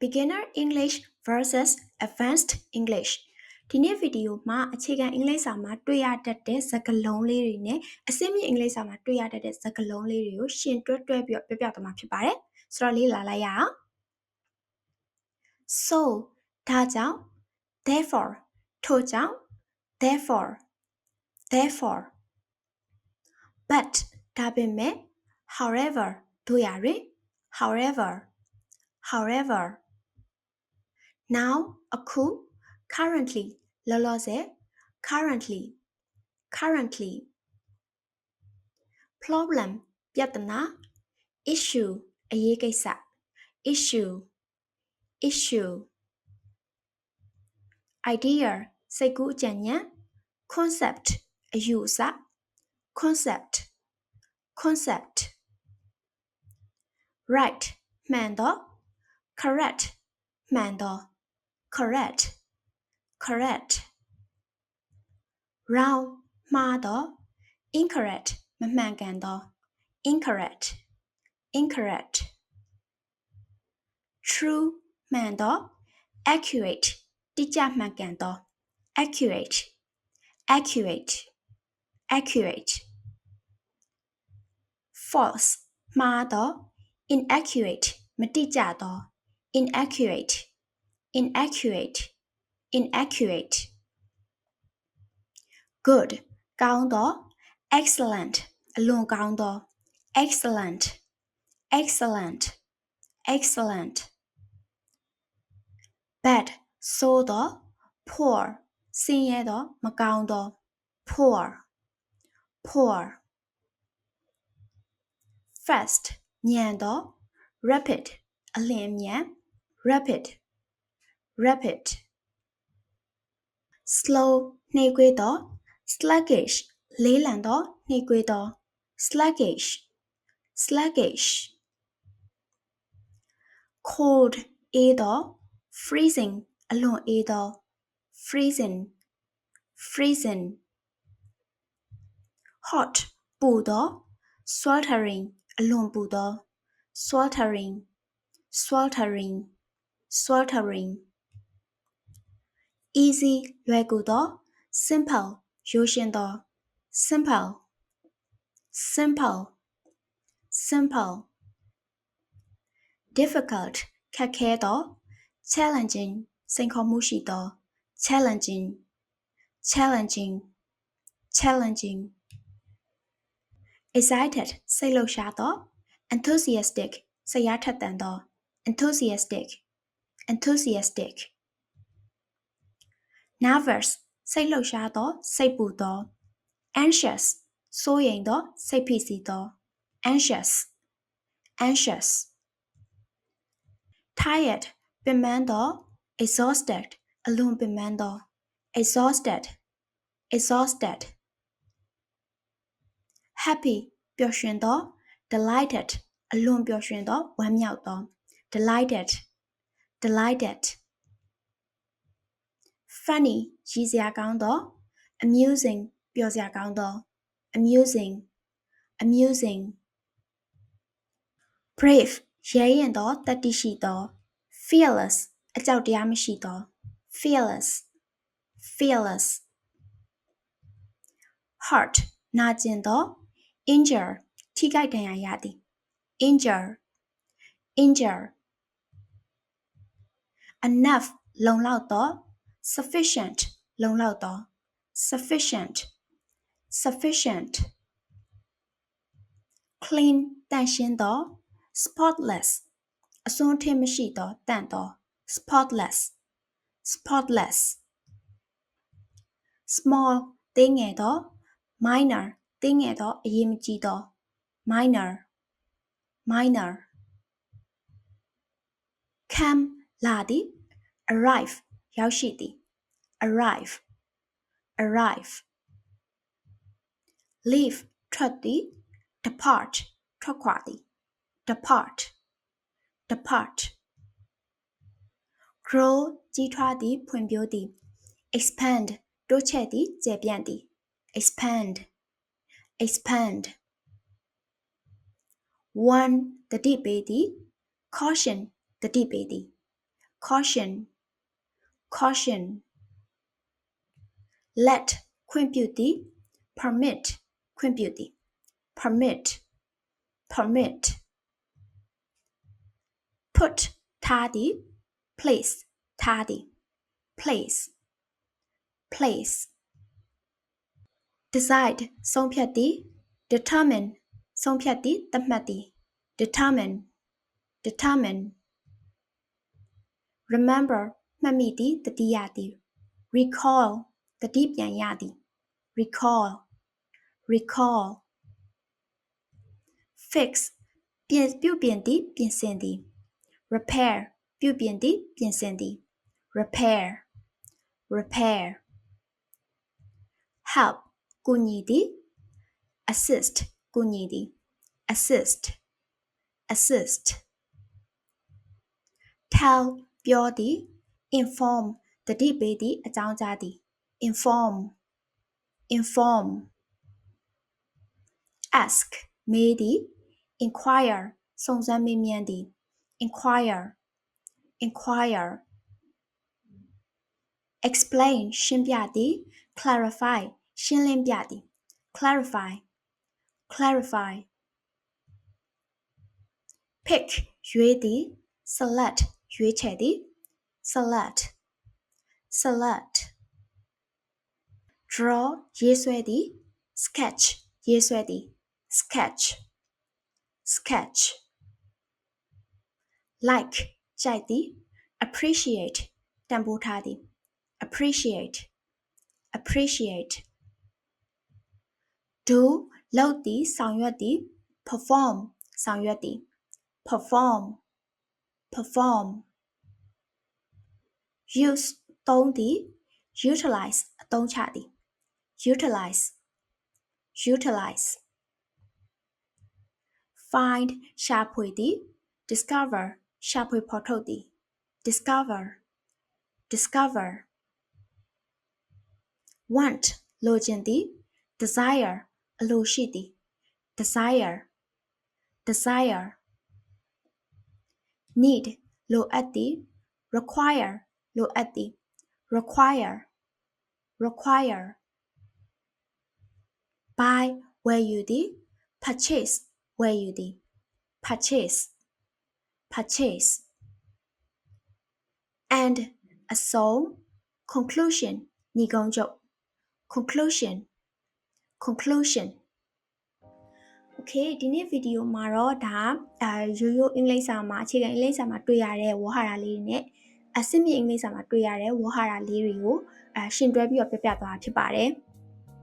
Beginner English versus Advanced English ဒီနေ့ဗီဒီယိုမှာအခြေခံအင်္ဂလိပ်စာမှာတွေ့ရတတ်တဲ့စကားလုံးလေးတွေနဲ့အဆင့်မြင့်အင်္ဂလိပ်စာမှာတွေ့ရတတ်တဲ့စကားလုံးလေးတွေကိုရှင်တွဲတွဲပြီးတော့ပြောပြသွားမှာဖြစ်ပါတယ်။ဆိုတော့လေးလာလိုက်ရအောင်။ So ဒါကြောင့် therefore ထို့ကြောင့် therefore therefore but ဒါပေမဲ့ however တို့ရတွင် however however now အခု currently လောလောဆယ် currently currently problem ပြဿနာ issue အရေးကိစ္စ issue issue idea စိတ်ကူးအကြံဉာဏ် concept အယူအဆ concept concept right မှန်သော correct မှန်သော correct correct wrong မှားသော incorrect မမှန်ကန်သော incorrect incorrect true မှန်သော accurate တိကျမှန်ကန်သော accurate accurate accurate false မှားသော inaccurate မတိကျသော inaccurate inaccurate inaccurate good ကောင်းသော excellent အလွန်ကောင်းသော excellent excellent excellent bad ဆိုးသော poor ဆင်းရဲသောမကောင်းသော poor poor fast မြန်သော rapid အလျင်အမြန် rapid rapid slow နှေးကွေးသော sluggish လေးလံသောနှေးကွေးသော sluggish sluggish cold အေးသော freezing အလွန်အေးသော freezing freezing hot ပူသော sweltering အလွန်ပူသော sweltering sweltering sweltering easy လွယ်ကူသော simple ရိုးရှင်းသော simple simple simple difficult ခက်ခဲသော challenging စိန်ခေါ်မှုရှိသော challenging challenging challenging excited စိတ်လှုပ်ရှားသော enthusiastic စိတ်အားထက်သန်သော enthusiastic enthusiastic nervous စိတ်လှုပ်ရှားသောစိတ်ပူသော anxious စိုးရိမ်သောစိတ်ဖိစီးသော anxious anxious tired ပင်ပန်းသော exhausted အလွန်ပင်ပန်းသော exhausted exhausted happy ပျော်ရွှင်သော delighted အလွန်ပျော်ရွှင်သောဝမ်းမြောက်သော delighted delighted funny ရည်စရာကောင်းသော amusing ပျော်စရာကောင်းသော amusing amusing brave ရဲရင်သောတတိရှိသော fearless အကြောက်တရားမရှိသော fearless fearless heart နာကျင်သော injure ထိခိုက်ဒဏ်ရာရသည် injure injure enough လုံလောက်သော sufficient လုံလောက်သော sufficient sufficient clean တန့်ရှင်းသော spotless အစွန်းထင်းမရှိသောတန့်သော spotless spotless small သေးငယ်သော minor သေးငယ်သောအရေးမကြီးသော minor minor come လာသည် arrive ရောက်ရှိသည် arrive arrive leave ထွက်သည် depart ထွက်ခွာသည် depart depart grow ကြီးထွားသည်ဖွံ့ဖြိုးသည် expand တိုးချဲ့သည်ကျယ်ပြန့်သည် expand expand one တတိပေးသည် caution တတိပေးသည် caution caution. Let queen beauty permit queen beauty permit permit. Put tadi place tadi place place. Decide sompiati determine sompiati tamati determine determine. Remember မှတ်မိသည်တတိယသည် recall တတိပြန်ရသည် recall recall fix ပြင်ပြုပြင်သည်ပြင်ဆင်သည် repair ပြုပြင်သည်ပြင်ဆင်သည် repair repair help ကူညီသည် assist ကူညီသည် assist assist tell ပြောသည် inform တတိပေးသည်အကြောင်းကြားသည် inform inform ask မေးသည် inquire စုံစမ်းမေးမြန်းသည် inquire inquire explain ရှင်းပြသည် clarify ရှင်းလင်းပြသည် clarify clarify pick ရွေးသည် select ရွေးချယ်သည် select select draw ရေးဆွဲသည် sketch ရေးဆွဲသည် sketch sketch like ကြိုက်သည် appreciate တန်ဖိုးထားသည် appreciate appreciate do လုပ်သည်ဆောင်ရွက်သည် perform ဆောင်ရွက်သည် perform perform use donde, utilize don chadi, utilize, utilize. Find shapuidi, discover shapuipotodi, discover, discover. Want logendi, desire loshidi, desire, desire. Need lo loati, require လိုအပ်သည် require require buy ဝယ်ယူသည် purchase ဝယ်ယူသည် purchase purchase and အဆုံး conclusion ညီကုန်းချုပ် conclusion conclusion okay ဒီနေ့ဗီဒီယိုမှာတော့ဒါအဲရိုးရိုးအင်္ဂလိပ်စာမှာအခြေခံအင်္ဂလိပ်စာမှာတွေ့ရတဲ့ဝေါ်ဟာရလေးတွေနဲ့ အစစ်မြင့်အင်္ဂလိပ်စာမှာတွေ့ရတဲ့ဝေါ်ဟာရလေးတွေကိုအဲရှင်တွဲပြီးတော့ပြပြသွားတာဖြစ်ပါတယ်။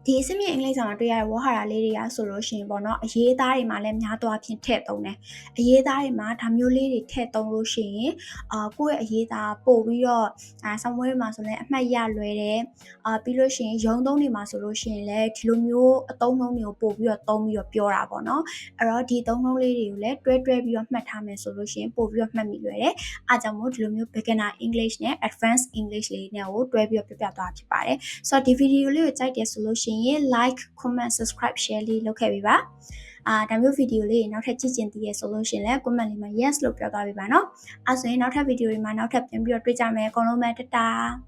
ဒီအစစ်မြင့်အင်္ဂလိပ်စာမှာတွေ့ရတဲ့ဝေါ်ဟာရလေးတွေကဆိုလို့ရှိရင်ပေါ့နော်အရေးသားတွေမှာလည်းများသွားဖြင့်ထည့်သုံးတယ်အရေးသားတွေမှာဒါမျိုးလေးတွေထည့်သုံးလို့ရှိရင်အာကိုယ့်ရဲ့အရေးသားပို့ပြီးတော့အာဆောင်းဝဲတွေမှာဆိုလည်းအမှတ်ရလွယ်တယ်အာပြီးလို့ရှိရင်ရုံသုံးတွေမှာဆိုလို့ရှိရင်လည်းဒီလိုမျိုးအသုံးနှုန်းတွေကိုပို့ပြီးတော့သုံးပြီးတော့ပြောတာပေါ့နော်အဲ့တော့ဒီသုံးနှုန်းလေးတွေကိုလည်းတွဲတွဲပြီးတော့မှတ်ထားမယ်ဆိုလို့ရှိရင်ပို့ပြီးတော့မှတ်မိလွယ်တယ်အားကြောင့်မို့ဒီလိုမျိုး beginner English နဲ့ advanced English လေးနဲ့ကိုတွဲပြီးတော့ပြပြသွားဖြစ်ပါတယ်ဆိုတော့ဒီဗီဒီယိုလေးကိုကြိုက်တယ်ဆိုလို့ရှိရငlike comment subscribe share လေးလုပ်ခဲ့ပေးပါအာဒါမျိုးဗီဒီယိုလေးနောက်ထပ်ကြည့်ချင်သေးရဆိုလို့ရှိရင်လည်း comment လေးမှာ yes လို့ပြောသွားပေးပါเนาะအဲဆိုရင်နောက်ထပ်ဗီဒီယိုတွေမှာနောက်ထပ်ပြန်ပြီးတော့တွေ့ကြမယ်အကုန်လုံးပဲတတား